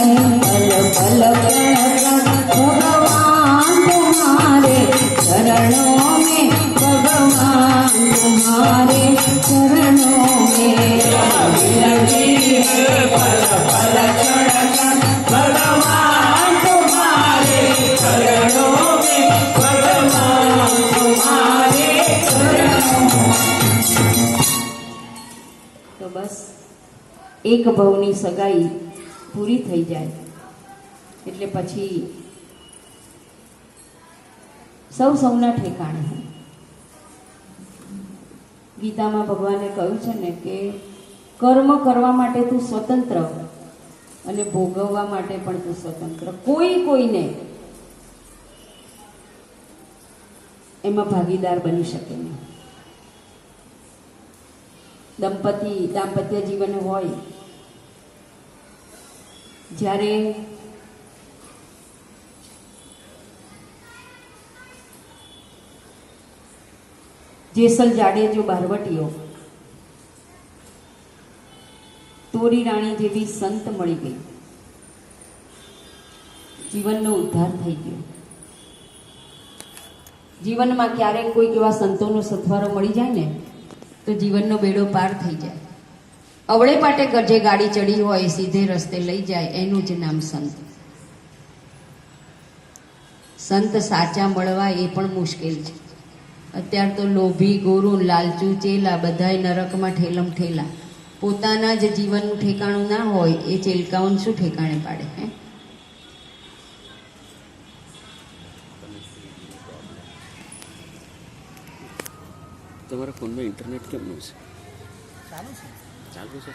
I'm એક ભવની સગાઈ પૂરી થઈ જાય. એટલે પછી સૌ સૌના ઠેકાણે ગીતામાં ભગવાને કહ્યું છે ને કે કર્મ કરવા માટે તું સ્વતંત્ર અને ભોગવવા માટે પણ તું સ્વતંત્ર. કોઈ કોઈને એમાં ભાગીદાર બની શકે નહીં. દંપતી, દાંપત્ય જીવન હોય, જ્યારે જેસલ જાડેજો બારવટીઓ, તોરી રાણી જેવી સંત મળી ગઈ. જીવનનો ઉદ્ધાર થઈ ગયો. જીવનમાં ક્યારેક કોઈક એવા સંતોનો સથવારો મળી જાય ને તો જીવનનો બેડો પાર થઈ જાય. અવળે પાટે જે ગાડી ચડી હોય, સીધે રસ્તે લઈ જાય, એનું જ નામ સંત. સંત સાચા મળવા એ પણ મુશ્કેલ છે. અત્યાર તો લોભી, ગોરુ, લાલચુ, ચેલા, બધાય નરકમાં ઠેલમ ઠેલા. પોતાના જ જીવનનું ઠેકાણું ના હોય, એ ચેલકાઓને શું ઠેકાણે પાડે, હે? તમારા ફોનમાં ઇન્ટરનેટ કેમનું છે ચાલુ છે. ચાલુ છે?